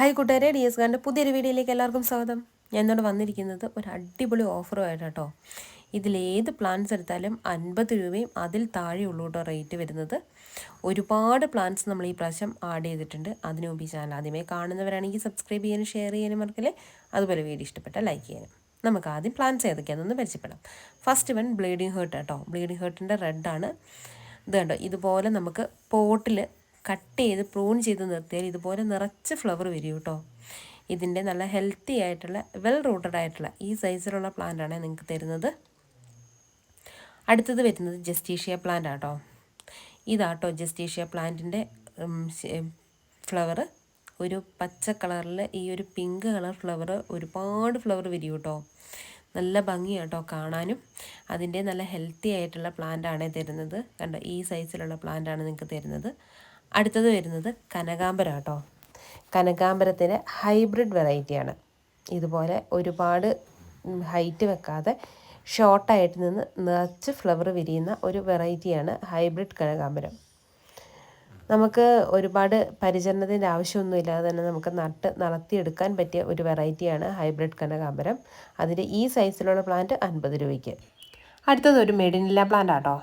Hi കൂട്ടുകാരെ D S കാറിന്റെ പുതിയൊരു വീഡിയോയിലേക്ക് എല്ലാവർക്കും സ്വാഗതം. ഞാൻ ഇന്നോട് വന്നിരിക്കുന്നത് ഒരു അടിപൊളി ഓഫറുമായിട്ട് കേട്ടോ. ഇതിലേത് പ്ലാൻസ് എടുത്താലും അൻപത് രൂപയും അതിൽ താഴെയുള്ളൂ കേട്ടോ റേറ്റ് വരുന്നത്. ഒരുപാട് പ്ലാൻസ് നമ്മൾ ഈ പ്രാവശ്യം ആഡ് ചെയ്തിട്ടുണ്ട്. അതിനു മുമ്പ് ഈ ചാനൽ ആദ്യമേ കാണുന്നവരാണെങ്കിൽ സബ്സ്ക്രൈബ് ചെയ്യാനും ഷെയർ ചെയ്യാനും മറക്കല്ലേ? അതുപോലെ വീഡിയോ ഇഷ്ടപ്പെട്ട ലൈക്ക് ചെയ്യാനും. നമുക്ക് ആദ്യം പ്ലാൻസ് ഏതൊക്കെയാണെന്ന് പരിചയപ്പെടാം. ഫസ്റ്റ് വൺ ബ്ലീഡിങ് ഹേർട്ട് കേട്ടോ. ബ്ലീഡിങ് ഹേർട്ടിന്റെ റെഡാണ് ഇത് കണ്ടോ? ഇതുപോലെ നമുക്ക് പോട്ടിൽ കട്ട് ചെയ്ത് പ്രൂൺ ചെയ്ത് നിർത്തിയാൽ ഇതുപോലെ നിറച്ച് ഫ്ലവർ വരും കേട്ടോ ഇതിന്റെ നല്ല ഹെൽത്തി ആയിട്ടുള്ള വെൽ റൂട്ടഡ് ആയിട്ടുള്ള ഈ സൈസിലുള്ള പ്ലാന്റാണ് നിങ്ങൾക്ക് തരുന്നത്. അടുത്തത് വരുന്നത് ജസ്റ്റീഷ്യ പ്ലാന്റ് ആട്ടോ ഇതാട്ടോ ജസ്റ്റീഷ്യ പ്ലാന്റിന്റെ ഫ്ലവർ ഒരു പച്ച കളറിൽ ഈ ഒരു പിങ്ക് കളർ ഫ്ലവർ ഒരുപാട് ഫ്ലവർ വരും കേട്ടോ നല്ല ഭംഗിയാട്ടോ കാണാനും. അതിന്റെ നല്ല ഹെൽത്തി ആയിട്ടുള്ള പ്ലാന്റാണ് തരുന്നത്. കണ്ടോ? ഈ സൈസിലുള്ള പ്ലാന്റ് ആണ് നിങ്ങൾക്ക് തരുന്നത്. അടുത്തത് വരുന്നത് കനകാമ്പരം കേട്ടോ കനകാമ്പരത്തിന്റെ ഹൈബ്രിഡ് വെറൈറ്റിയാണ് ഇതുപോലെ ഒരുപാട് ഹൈറ്റ് വെക്കാതെ ഷോർട്ടായിട്ട് നിന്ന് നിറച്ച് ഫ്ലവർ വിരിയുന്ന ഒരു വെറൈറ്റിയാണ് ഹൈബ്രിഡ് കനകാമ്പരം നമുക്ക് ഒരുപാട് പരിചരണത്തിന്റെ ആവശ്യമൊന്നുമില്ലാതെ തന്നെ നമുക്ക് നട്ട് നടത്തിയെടുക്കാൻ പറ്റിയ ഒരു വെറൈറ്റിയാണ് ഹൈബ്രിഡ് കനകാമ്പരം അതിന്റെ ഈ സൈസിലുള്ള പ്ലാന്റ് അൻപത് രൂപയ്ക്ക്. അടുത്തത് ഒരു മെഡിനില്ല പ്ലാന്റ് ആട്ടോ.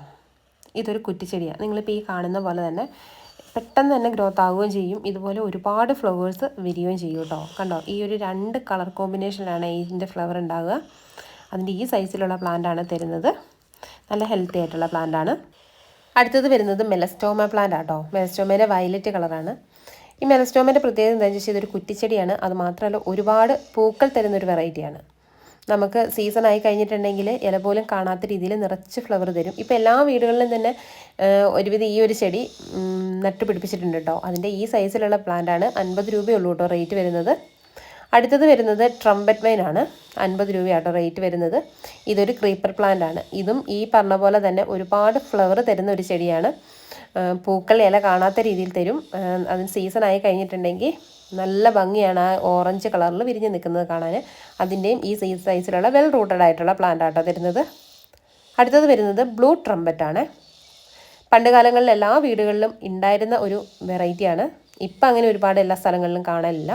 ഇതൊരു കുറ്റിച്ചെടിയാണ് നിങ്ങളിപ്പോൾ ഈ കാണുന്ന പോലെ തന്നെ പെട്ടെന്ന് തന്നെ ഗ്രോത്ത് ആവുകയും ചെയ്യും. ഇതുപോലെ ഒരുപാട് ഫ്ലവേഴ്സ് വിരിയുകയും ചെയ്യും കേട്ടോ കണ്ടോ? ഈ ഒരു രണ്ട് കളർ കോമ്പിനേഷനിലാണ് ഇതിന്റെ ഫ്ലവർ ഉണ്ടാവുക. അതിന്റെ ഈ സൈസിലുള്ള പ്ലാന്റാണ് തരുന്നത്. നല്ല ഹെൽത്തി ആയിട്ടുള്ള പ്ലാന്റാണ് അടുത്തത് വരുന്നത് മെലസ്റ്റോമ പ്ലാന്റ് ആട്ടോ. മെലസ്റ്റോമേന്റെ വയലറ്റ് കളറാണ് ഈ മെലസ്റ്റോമേന്റെ പ്രത്യേകത എന്താണെന്ന് വെച്ചാൽ ഇതൊരു കുറ്റിച്ചെടിയാണ്. അത് മാത്രമല്ല ഒരുപാട് പൂക്കൾ തരുന്ന ഒരു വെറൈറ്റിയാണ് നമുക്ക് സീസൺ ആയി കഴിഞ്ഞിട്ടുണ്ടെങ്കിൽ ഇല പോലും കാണാത്ത രീതിയിൽ നിറച്ച് ഫ്ലവർ തരും. ഇപ്പോൾ എല്ലാ വീടുകളിലും തന്നെ ഒരുവിധം ഈ ഒരു ചെടി നട്ടുപിടിപ്പിച്ചിട്ടുണ്ട് കേട്ടോ. അതിന്റെ ഈ സൈസിലുള്ള പ്ലാന്റ് ആണ് അൻപത് രൂപയുള്ളൂ കേട്ടോ റേറ്റ് വരുന്നത്. അടുത്തത് വരുന്നത് ട്രംപറ്റ് വൈൻ ആണ്. അൻപത് രൂപയാട്ടോ റേറ്റ് വരുന്നത്. ഇതൊരു ക്രീപ്പർ പ്ലാന്റ് ആണ്. ഇതും ഈ പറഞ്ഞ പോലെ തന്നെ ഒരുപാട് ഫ്ലവർ തരുന്ന ഒരു ചെടിയാണ്. പൂക്കൾ ഇല കാണാത്ത രീതിയിൽ തരും. അതിന് സീസൺ ആയി കഴിഞ്ഞിട്ടുണ്ടെങ്കിൽ നല്ല ഭംഗിയാണ് ആ ഓറഞ്ച് കളറിൽ വിരിഞ്ഞ് നിൽക്കുന്നത് കാണാൻ. അതിന്റെയും ഈ സൈസ് സൈസിലുള്ള വെൽ റൂട്ടഡ് ആയിട്ടുള്ള പ്ലാന്റ് ആട്ടോ തരുന്നത് അടുത്തത് വരുന്നത് ബ്ലൂ ട്രംബറ്റ് ആണ്. പണ്ട് കാലങ്ങളിൽ എല്ലാ വീടുകളിലും ഉണ്ടായിരുന്ന ഒരു വെറൈറ്റിയാണ് ഇപ്പം അങ്ങനെ ഒരുപാട് എല്ലാ സ്ഥലങ്ങളിലും കാണാനില്ല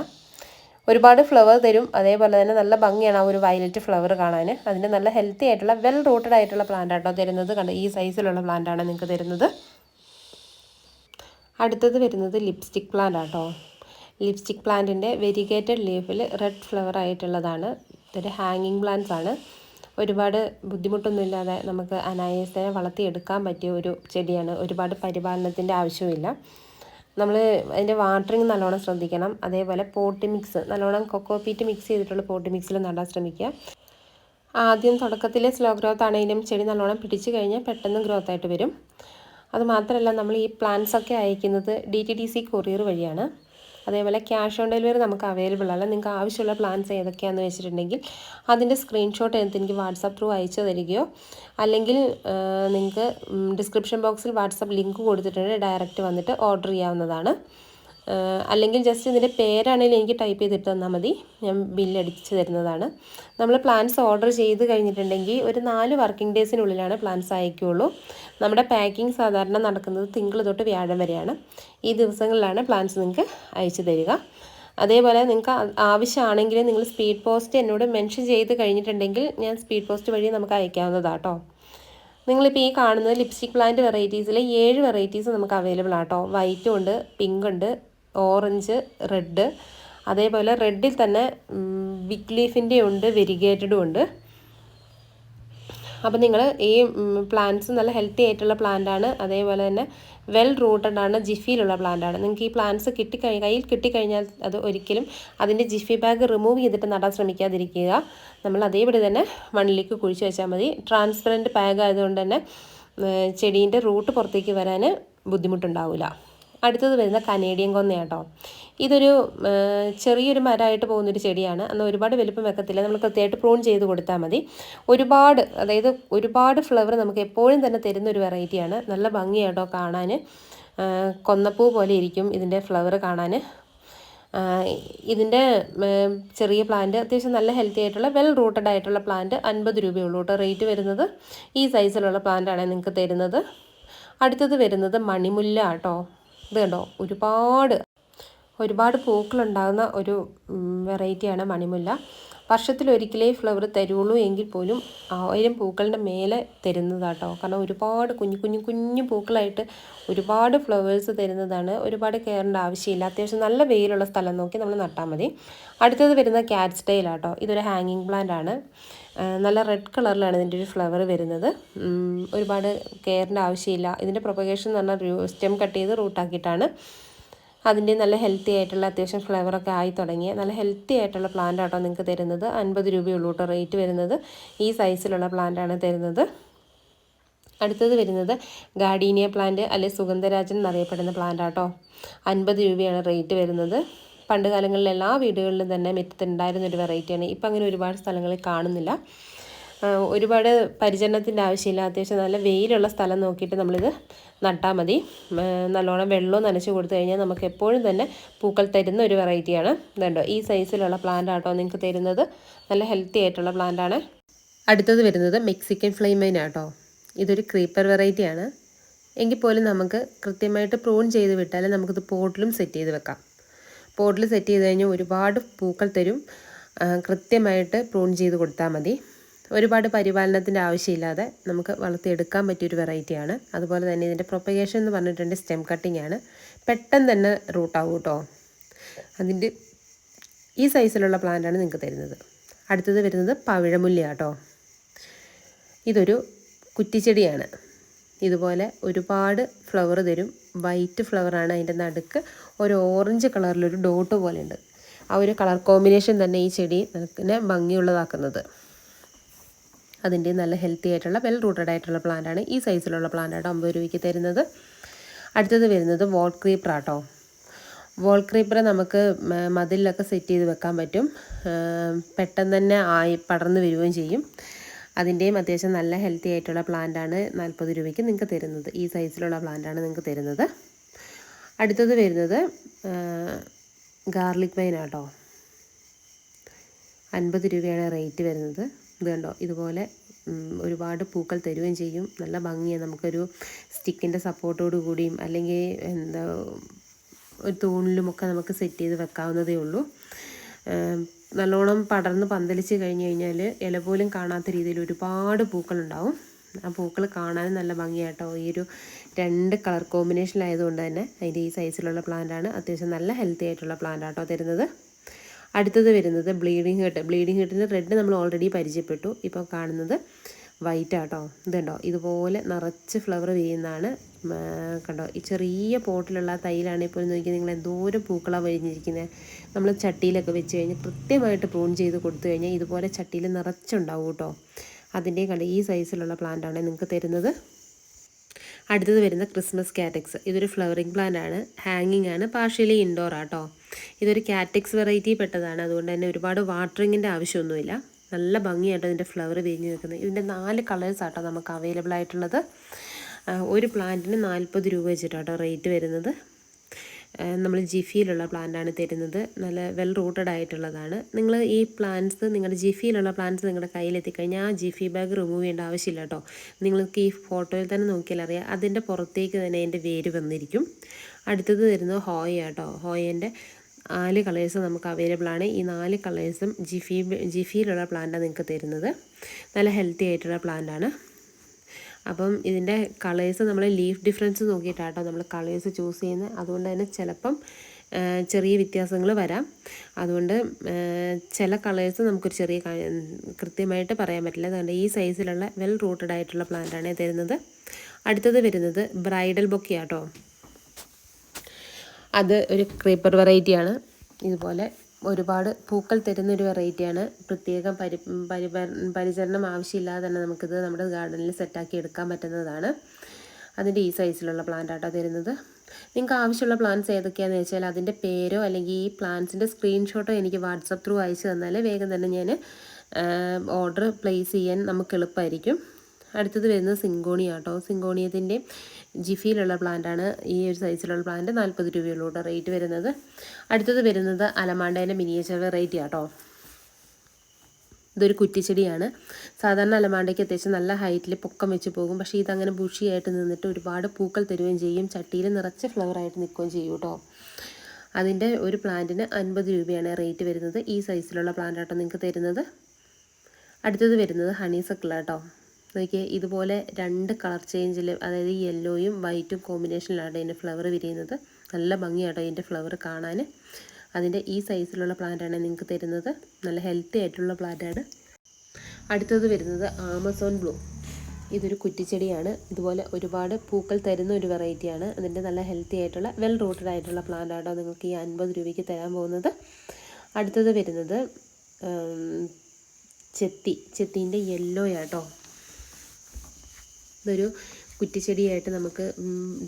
ഒരുപാട് ഫ്ലവർ തരും. അതേപോലെ തന്നെ നല്ല ഭംഗിയാണ് ആ ഒരു വയലറ്റ് ഫ്ലവർ കാണാൻ. അതിന്റെ നല്ല ഹെൽത്തി ആയിട്ടുള്ള വെൽ റൂട്ടഡ് ആയിട്ടുള്ള പ്ലാന്റ് ആട്ടോ തരുന്നത്. കണ്ട് ഈ സൈസിലുള്ള പ്ലാന്റ് ആണ് നിങ്ങൾക്ക് തരുന്നത്. അടുത്തത് വരുന്നത് ലിപ്സ്റ്റിക് പ്ലാന്റ് ആട്ടോ. ലിപ്സ്റ്റിക് പ്ലാന്റിന്റെ വെരിഗേറ്റഡ് ലീഫിൽ റെഡ് ഫ്ലവർ ആയിട്ടുള്ളതാണ്. ഇതൊരു ഹാങ്ങിങ് പ്ലാന്റ്സ് ആണ്. ഒരുപാട് ബുദ്ധിമുട്ടൊന്നുമില്ലാതെ നമുക്ക് അനായാസനെ വളർത്തിയെടുക്കാൻ പറ്റിയ ഒരു ചെടിയാണ്. ഒരുപാട് പരിപാലനത്തിന്റെ ആവശ്യമില്ല നമ്മൾ അതിന്റെ വാട്ടറിങ് നല്ലോണം ശ്രദ്ധിക്കണം. അതേപോലെ പോട്ടി മിക്സ് നല്ലോണം കൊക്കോ പീറ്റ് മിക്സ് ചെയ്തിട്ടുള്ള പോട്ടി മിക്സിൽ നടാൻ ശ്രമിക്കുക. ആദ്യം തുടക്കത്തിലെ സ്ലോ ഗ്രോത്ത് ആണെങ്കിലും ചെടി നല്ലോണം പിടിച്ചു കഴിഞ്ഞാൽ പെട്ടെന്ന് ഗ്രോത്ത് ആയിട്ട് വരും. അതുമാത്രമല്ല നമ്മൾ ഈ പ്ലാന്റ്സ് ഒക്കെ അയക്കുന്നത് D T D C courier വഴിയാണ്. അതേപോലെ ക്യാഷ് ഓൺ ഡെലിവറി നമുക്ക് അവൈലബിൾ അല്ല നിങ്ങൾക്ക് ആവശ്യമുള്ള പ്ലാൻസ് ഏതൊക്കെയാണെന്ന് വെച്ചിട്ടുണ്ടെങ്കിൽ അതിന്റെ സ്ക്രീൻഷോട്ട് എടുത്ത് എനിക്ക് വാട്സാപ്പ് ത്രൂ അയച്ചു തരികയോ അല്ലെങ്കിൽ നിങ്ങൾക്ക് ഡിസ്ക്രിപ്ഷൻ ബോക്സിൽ വാട്സാപ്പ് ലിങ്ക് കൊടുത്തിട്ടുണ്ട്. ഡയറക്റ്റ് വന്നിട്ട് ഓർഡർ ചെയ്യാവുന്നതാണ്. അല്ലെങ്കിൽ ജസ്റ്റ് ഇതിന്റെ പേരാണെങ്കിലും എനിക്ക് ടൈപ്പ് ചെയ്തിട്ട് തന്നാൽ മതി. ഞാൻ ബില്ലടിച്ച് തരുന്നതാണ്. നമ്മൾ പ്ലാൻസ് ഓർഡർ ചെയ്ത് കഴിഞ്ഞിട്ടുണ്ടെങ്കിൽ ഒരു നാല് വർക്കിംഗ് ഡേയ്സിനുള്ളിലാണ് പ്ലാൻസ് അയക്കുകയുള്ളൂ നമ്മുടെ പാക്കിംഗ് സാധാരണ നടക്കുന്നത് തിങ്കൾ തൊട്ട് വ്യാഴം വരെയാണ്. ഈ ദിവസങ്ങളിലാണ് പ്ലാൻസ് നിങ്ങൾക്ക് അയച്ചു തരിക. അതേപോലെ നിങ്ങൾക്ക് ആവശ്യമാണെങ്കിൽ നിങ്ങൾ സ്പീഡ് പോസ്റ്റ് എന്നോട് മെൻഷൻ ചെയ്ത് കഴിഞ്ഞിട്ടുണ്ടെങ്കിൽ ഞാൻ സ്പീഡ് പോസ്റ്റ് വഴി നമുക്ക് അയക്കാവുന്നതാട്ടോ നിങ്ങളിപ്പോൾ ഈ കാണുന്നത് ലിപ്സ്റ്റിക് പ്ലാന്റ് വെറൈറ്റീസിൽ ഏഴ് വെറൈറ്റീസ് നമുക്ക് അവൈലബിൾ ആട്ടോ വൈറ്റും ഉണ്ട് പിങ്ക് ഉണ്ട് ഓറഞ്ച് റെഡ്. അതേപോലെ റെഡിൽ തന്നെ ബിഗ് ലീഫിന്റെ ഉണ്ട് വെരിഗേറ്റഡും ഉണ്ട്. അപ്പോൾ നിങ്ങൾ ഈ പ്ലാന്റ്സ് നല്ല ഹെൽത്തി ആയിട്ടുള്ള പ്ലാന്റാണ് അതേപോലെ തന്നെ വെൽ റൂട്ടഡ് ആണ് ജിഫിയിലുള്ള പ്ലാന്റാണ് നിങ്ങൾക്ക് ഈ പ്ലാന്റ്സ് കിട്ടിക്കഴി കയ്യിൽ കിട്ടിക്കഴിഞ്ഞാൽ അത് ഒരിക്കലും അതിന്റെ ജിഫി ബാഗ് റിമൂവ് ചെയ്തിട്ട് നടാൻ ശ്രമിക്കാതിരിക്കുക. നമ്മൾ അതേപടി തന്നെ മണ്ണിലേക്ക് കുഴിച്ച് വെച്ചാൽ മതി. ട്രാൻസ്പെറന്റ് ബാഗ് ആയതുകൊണ്ട് തന്നെ ചെടീന്റെ റൂട്ട് പുറത്തേക്ക് വരാൻ ബുദ്ധിമുട്ടുണ്ടാവില്ല അടുത്തത് വരുന്ന കനേഡിയൻ കൊന്നയാട്ടോ. ഇതൊരു ചെറിയൊരു മരമായിട്ട് പോകുന്നൊരു ചെടിയാണ്. അന്ന് ഒരുപാട് വലുപ്പം വെക്കത്തില്ല. നമ്മൾ കൃത്യമായിട്ട് പ്രൂൺ ചെയ്ത് കൊടുത്താൽ മതി. ഒരുപാട് അതായത് ഒരുപാട് ഫ്ലവർ നമുക്ക് എപ്പോഴും തന്നെ തരുന്ന ഒരു വെറൈറ്റിയാണ് നല്ല ഭംഗിയാട്ടോ കാണാൻ കൊന്നപ്പൂ പോലെ ഇരിക്കും ഇതിന്റെ ഫ്ലവർ കാണാൻ ഇതിന്റെ ചെറിയ പ്ലാന്റ് അത്യാവശ്യം നല്ല ഹെൽത്തി ആയിട്ടുള്ള വെൽ റൂട്ടഡ് ആയിട്ടുള്ള പ്ലാന്റ് അൻപത് രൂപയുള്ളൂ കേട്ടോ റേറ്റ് വരുന്നത്. ഈ സൈസിലുള്ള പ്ലാന്റാണ് നിങ്ങൾക്ക് തരുന്നത്. അടുത്തത് വരുന്നത് മണിമുല്ല കേട്ടോ ഇത് കണ്ടോ ഒരുപാട് ഒരുപാട് പൂക്കളുണ്ടാകുന്ന ഒരു വെറൈറ്റിയാണ് മണിമുല്ല. വർഷത്തിലൊരിക്കലേ ഫ്ലവർ തരുള്ളൂ എങ്കിൽ പോലും ആയിരം പൂക്കളുടെ മേലെ തരുന്നതാട്ടോ. കാരണം ഒരുപാട് കുഞ്ഞു കുഞ്ഞു കുഞ്ഞു പൂക്കളായിട്ട് ഒരുപാട് ഫ്ലവേഴ്സ് തരുന്നതാണ്. ഒരുപാട് കെയറിന്റെ ആവശ്യമില്ല. അത്യാവശ്യം നല്ല വെയിലുള്ള സ്ഥലം നോക്കി നമ്മൾ നട്ടാൽ മതി. അടുത്തത് വരുന്ന ക്യാറ്റ് സ്റ്റൈലാട്ടോ ഇതൊരു ഹാങ്ങിങ് പ്ലാന്റ് ആണ് നല്ല റെഡ് കളറിലാണ് ഇതിന്റെ ഒരു ഫ്ലവർ വരുന്നത്. ഒരുപാട് കെയറിന്റെ ആവശ്യമില്ല. ഇതിന്റെ പ്രൊപ്പഗേഷൻ എന്ന് പറഞ്ഞാൽ സ്റ്റെം കട്ട് ചെയ്ത് റൂട്ടാക്കിയിട്ടാണ് അതിന്റെ നല്ല ഹെൽത്തി ആയിട്ടുള്ള അത്യാവശ്യം ഫ്ലേവറൊക്കെ ആയി തുടങ്ങിയ നല്ല ഹെൽത്തി ആയിട്ടുള്ള പ്ലാന്റ് ആട്ടോ നിങ്ങൾക്ക് തരുന്നത്. അൻപത് രൂപയുള്ളൂ കേട്ടോ റേറ്റ് വരുന്നത്. ഈ സൈസിലുള്ള പ്ലാന്റാണ് തരുന്നത്. അടുത്തത് വരുന്നത് ഗാർഡീനിയ പ്ലാന്റ് അല്ലെ സുഗന്ധരാജൻ എന്നറിയപ്പെടുന്ന പ്ലാന്റ് ആട്ടോ. അൻപത് രൂപയാണ് റേറ്റ് വരുന്നത്. പണ്ട് കാലങ്ങളിൽ എല്ലാ വീടുകളിലും തന്നെ മുറ്റത്തുണ്ടായിരുന്ന ഒരു വെറൈറ്റിയാണ്. ഇപ്പം അങ്ങനെ ഒരുപാട് സ്ഥലങ്ങളിൽ കാണുന്നില്ല. ഒരുപാട് പരിചരണത്തിന്റെ ആവശ്യമില്ല. അത്യാവശ്യം നല്ല വെയിലുള്ള സ്ഥലം നോക്കിയിട്ട് നമ്മളിത് നട്ടാൽ മതി. നല്ലോണം വെള്ളവും നനച്ച് കൊടുത്തു കഴിഞ്ഞാൽ നമുക്ക് എപ്പോഴും തന്നെ പൂക്കൾ തരുന്ന ഒരു വെറൈറ്റിയാണ്. ഇതുണ്ടോ? ഈ സൈസിലുള്ള പ്ലാന്റ് ആട്ടോ നിങ്ങൾക്ക് തരുന്നത്. നല്ല ഹെൽത്തി ആയിട്ടുള്ള പ്ലാന്റാണ് അടുത്തത് വരുന്നത് മെക്സിക്കൻ ഫ്ലെയിമൈൻ ആട്ടോ. ഇതൊരു ക്രീപ്പർ വെറൈറ്റിയാണ്. എങ്കിൽ പോലും നമുക്ക് കൃത്യമായിട്ട് പ്രൂൺ ചെയ്ത് വിട്ടാൽ നമുക്കിത് പോട്ടിലും സെറ്റ് ചെയ്ത് വെക്കാം. പോട്ടിൽ സെറ്റ് ചെയ്ത് കഴിഞ്ഞാൽ ഒരുപാട് പൂക്കൾ തരും. കൃത്യമായിട്ട് പ്രൂൺ ചെയ്ത് കൊടുത്താൽ മതി. ഒരുപാട് പരിപാലനത്തിന്റെ ആവശ്യമില്ലാതെ നമുക്ക് വളർത്തിയെടുക്കാൻ പറ്റിയൊരു വെറൈറ്റിയാണ് അതുപോലെ തന്നെ ഇതിന്റെ പ്രൊപ്പഗേഷൻ എന്ന് പറഞ്ഞിട്ടുണ്ട് സ്റ്റെം കട്ടിംഗ് ആണ്. പെട്ടെന്ന് തന്നെ റൂട്ടാവും കേട്ടോ അതിന്റെ ഈ സൈസിലുള്ള പ്ലാന്റാണ് നിങ്ങൾക്ക് തരുന്നത്. അടുത്തത് വരുന്നത് പവിഴമുല്ല കേട്ടോ ഇതൊരു കുറ്റിച്ചെടിയാണ്. ഇതുപോലെ ഒരുപാട് ഫ്ലവർ തരും. വൈറ്റ് ഫ്ലവറാണ് അതിന്റെ നടുക്ക്. ഒരു ഓറഞ്ച് കളറിലൊരു ഡോട്ട് പോലെ ഉണ്ട് ആ ഒരു കളർ കോമ്പിനേഷൻ തന്നെ ഈ ചെടി നിനക്കിനെ ഭംഗിയുള്ളതാക്കുന്നത്. അതിന്റെ നല്ല ഹെൽത്തി ആയിട്ടുള്ള വെൽ റൂട്ടഡ് ആയിട്ടുള്ള പ്ലാന്റാണ് ഈ സൈസിലുള്ള പ്ലാന്റാണ് അമ്പത് രൂപയ്ക്ക് തരുന്നത്. അടുത്തത് വരുന്നത് വോൾ ക്രീപ്പർ ആട്ടോ. വോൾ ക്രീപ്പർ നമുക്ക് മതിലൊക്കെ സെറ്റ് ചെയ്ത് വെക്കാൻ പറ്റും. പെട്ടെന്ന് തന്നെ ആയി പടർന്നു വരികയും ചെയ്യും. അതിന്റെയും അത്യാവശ്യം നല്ല ഹെൽത്തി ആയിട്ടുള്ള പ്ലാന്റാണ് നാൽപ്പത് രൂപയ്ക്ക് നിങ്ങൾക്ക് തരുന്നത്. ഈ സൈസിലുള്ള പ്ലാന്റാണ് നിങ്ങൾക്ക് തരുന്നത്. അടുത്തത് വരുന്നത് ഗാർലിക് വൈൻ ആട്ടോ. അൻപത് രൂപയാണ് റേറ്റ് വരുന്നത്. ഇത് കണ്ടോ ഇതുപോലെ ഒരുപാട് പൂക്കൾ തരുകയും ചെയ്യും. നല്ല ഭംഗിയാണ്. നമുക്കൊരു സ്റ്റിക്കിന്റെ സപ്പോർട്ടോട് കൂടിയും അല്ലെങ്കിൽ എന്താ ഒരു തൂണിലുമൊക്കെ നമുക്ക് സെറ്റ് ചെയ്ത് വെക്കാവുന്നതേ ഉള്ളൂ. നല്ലോണം പടർന്ന് പന്തലിച്ച് കഴിഞ്ഞ് കഴിഞ്ഞാൽ ഇല പോലും കാണാത്ത രീതിയിൽ ഒരുപാട് പൂക്കളുണ്ടാവും. ആ പൂക്കൾ കാണാനും നല്ല ഭംഗിയാട്ടോ. ഈ ഒരു രണ്ട് കളർ കോമ്പിനേഷനിലായതുകൊണ്ട് തന്നെ അതിന്റെ ഈ സൈസിലുള്ള പ്ലാന്റാണ് അത്യാവശ്യം നല്ല ഹെൽത്തി ആയിട്ടുള്ള പ്ലാന്റാട്ടോ തരുന്നത്. അടുത്തത് വരുന്നത് ബ്ലീഡിങ് ഹെട്ട് ബ്ലീഡിങ് ഹെട്ടിന്റെ റെഡ് നമ്മൾ ഓൾറെഡി പരിചയപ്പെട്ടു. ഇപ്പോൾ കാണുന്നത് വൈറ്റ് ആട്ടോ. ഇതുണ്ടോ ഇതുപോലെ നിറച്ച് ഫ്ലവർ വീഴുന്നതാണ്. കണ്ടോ? ഈ ചെറിയ പോട്ടിലുള്ള തൈലാണ് ഇപ്പോൾ നോക്കി നിങ്ങൾ എന്തോരം പൂക്കളാണ് വരിഞ്ഞിരിക്കുന്നത് നമ്മൾ ചട്ടിയിലൊക്കെ വെച്ച് കഴിഞ്ഞാൽ കൃത്യമായിട്ട് പ്രൂൺ ചെയ്ത് കൊടുത്തു കഴിഞ്ഞാൽ ഇതുപോലെ ചട്ടിയിൽ നിറച്ചുണ്ടാവും കേട്ടോ. അതിന്റെ കണ്ട് ഈ സൈസിലുള്ള പ്ലാന്റാണ് നിങ്ങൾക്ക് തരുന്നത്. അടുത്തത് വരുന്ന ക്രിസ്മസ് കാറ്റക്സ് ഇതൊരു ഫ്ലവറിങ് പ്ലാന്റ് ആണ്. ഹാങ്ങിങ് ആണ്. പാർഷ്യലി ഇൻഡോർ ആട്ടോ. ഇതൊരു കാറ്റക്സ് വെറൈറ്റി പെട്ടതാണ്. അതുകൊണ്ട് തന്നെ ഒരുപാട് വാട്ടറിങ്ങിന്റെ ആവശ്യമൊന്നുമില്ല. നല്ല ഭംഗിയായിട്ട് ഇതിന്റെ ഫ്ലവർ വിരിഞ്ഞ് നിൽക്കുന്നത് ഇതിന്റെ നാല് കളേഴ്സ് ആട്ടോ നമുക്ക് അവൈലബിൾ ആയിട്ടുള്ളത്. ഒരു പ്ലാന്റിന് നാൽപ്പത് രൂപ വെച്ചിട്ടാട്ടോ റേറ്റ് വരുന്നത്. നമ്മൾ ജിഫിയിലുള്ള പ്ലാന്റാണ് തരുന്നത്. നല്ല വെൽ റൂട്ടഡ് ആയിട്ടുള്ളതാണ്. നിങ്ങൾ ഈ പ്ലാന്റ്സ് നിങ്ങളുടെ ജിഫിയിലുള്ള പ്ലാന്റ്സ് നിങ്ങളുടെ കയ്യിലെത്തിക്കഴിഞ്ഞാൽ ആ ജിഫി ബാഗ് റിമൂവ് ചെയ്യേണ്ട ആവശ്യമില്ല കേട്ടോ നിങ്ങൾക്ക് ഈ ഫോട്ടോയിൽ തന്നെ നോക്കിയാൽ അറിയാം. അതിന്റെ പുറത്തേക്ക് തന്നെ അതിന്റെ വേര് വന്നിരിക്കും. അടുത്തത് തരുന്നത് ഹോയ കേട്ടോ ഹോയേന്റെ നാല് കളേഴ്സ് നമുക്ക് അവൈലബിൾ ആണ്. ഈ നാല് കളേഴ്സും ജിഫി ജിഫിയിലുള്ള പ്ലാന്റാണ് നിങ്ങൾക്ക് തരുന്നത്. നല്ല ഹെൽത്തി ആയിട്ടുള്ള പ്ലാന്റാണ് അപ്പം ഇതിന്റെ കളേഴ്സ് നമ്മൾ ലീഫ് ഡിഫറൻസ് നോക്കിയിട്ടാട്ടോ നമ്മൾ കളേഴ്സ് ചൂസ് ചെയ്യുന്നത് അതുകൊണ്ട് തന്നെ ചിലപ്പം ചെറിയ വ്യത്യാസങ്ങൾ വരാം. അതുകൊണ്ട് ചില കളേഴ്സ് നമുക്കൊരു ചെറിയ കൃത്യമായിട്ട് പറയാൻ പറ്റില്ല. അതുകൊണ്ട് ഈ സൈസിലുള്ള വെൽ റൂട്ടഡ് ആയിട്ടുള്ള പ്ലാന്റാണ് തരുന്നത്. അടുത്തത് വരുന്നത് ബ്രൈഡൽ ബൊക്കെയാട്ടോ അത് ഒരു ക്രീപ്പർ വെറൈറ്റിയാണ് ഇതുപോലെ ഒരുപാട് പൂക്കൾ തരുന്നൊരു വെറൈറ്റിയാണ്. പ്രത്യേകം പരി പരിചരണം ആവശ്യമില്ലാതെ തന്നെ നമുക്കിത് നമ്മുടെ ഗാർഡനിൽ സെറ്റാക്കി എടുക്കാൻ പറ്റുന്നതാണ്. അതിന്റെ ഈ സൈസിലുള്ള പ്ലാന്റ് ആട്ടോ തരുന്നത്. നിങ്ങൾക്ക് ആവശ്യമുള്ള പ്ലാന്റ്സ് ഏതൊക്കെയാണെന്ന് വെച്ചാൽ അതിന്റെ പേരോ അല്ലെങ്കിൽ ഈ പ്ലാന്റ്സിന്റെ സ്ക്രീൻഷോട്ടോ എനിക്ക് വാട്സപ്പ് ത്രൂ അയച്ചു തന്നാൽ വേഗം തന്നെ ഞാൻ ഓർഡർ പ്ലേസ് ചെയ്യാൻ നമുക്ക് എളുപ്പമായിരിക്കും. അടുത്തത് വരുന്നത് സിങ്കോണിയാട്ടോ. സിങ്കോണിയത്തിന്റെ ജിഫിയിലുള്ള പ്ലാന്റാണ് ഈ ഒരു സൈസിലുള്ള പ്ലാന്റ് നാൽപ്പത് രൂപയുള്ളൂ റേറ്റ് വരുന്നത്. അടുത്തത് വരുന്നത് അലമാണ്ടേന്റെ മിനിയേച്ചർ വെറൈറ്റി ആട്ടോ. ഇതൊരു കുറ്റിച്ചെടിയാണ്. സാധാരണ അലമാണ്ടയ്ക്ക് അത്യാവശ്യം നല്ല ഹൈറ്റിൽ പൊക്കം വെച്ച് പോകും. പക്ഷേ ഇതങ്ങനെ ബുഷിയായിട്ട് നിന്നിട്ട് ഒരുപാട് പൂക്കൾ തരുകയും ചെയ്യും. ചട്ടിയിൽ നിറച്ച് ഫ്ലവറായിട്ട് നിൽക്കുകയും ചെയ്യും കേട്ടോ അതിന്റെ ഒരു പ്ലാന്റിന് അൻപത് രൂപയാണ് റേറ്റ് വരുന്നത് ഈ സൈസിലുള്ള പ്ലാന്റ് ആട്ടോ നിങ്ങൾക്ക് തരുന്നത്. അടുത്തത് വരുന്നത് ഹണീസക്കിൾ കേട്ടോ നോക്കിയേ ഇതുപോലെ രണ്ട് കളർ ചേഞ്ചിൽ അതായത് യെല്ലോയും വൈറ്റും കോമ്പിനേഷനിലാണ് ഇതിന്റെ ഫ്ലവർ വിരിയുന്നത്. നല്ല ഭംഗിയാട്ടോ ഇതിന്റെ ഫ്ലവർ കാണാൻ അതിന്റെ ഈ സൈസിലുള്ള പ്ലാന്റാണ് നിങ്ങൾക്ക് തരുന്നത്. നല്ല ഹെൽത്തി ആയിട്ടുള്ള പ്ലാന്റാണ്. അടുത്തത് വരുന്നത് ആമസോൺ ബ്ലൂ. ഇതൊരു കുറ്റിച്ചെടിയാണ്. ഇതുപോലെ ഒരുപാട് പൂക്കൾ തരുന്ന ഒരു വെറൈറ്റിയാണ്. അതിന്റെ നല്ല ഹെൽത്തി ആയിട്ടുള്ള വെൽ റൂട്ടഡ് ആയിട്ടുള്ള പ്ലാന്റാണ് നിങ്ങൾക്ക് ഈ അൻപത് രൂപയ്ക്ക് തരാൻ പോകുന്നത്. അടുത്തത് വരുന്നത് ചെത്തി. ചെത്തീന്റെ യെല്ലോ ആട്ടോ. ഇതൊരു കുറ്റിച്ചെടിയായിട്ട് നമുക്ക്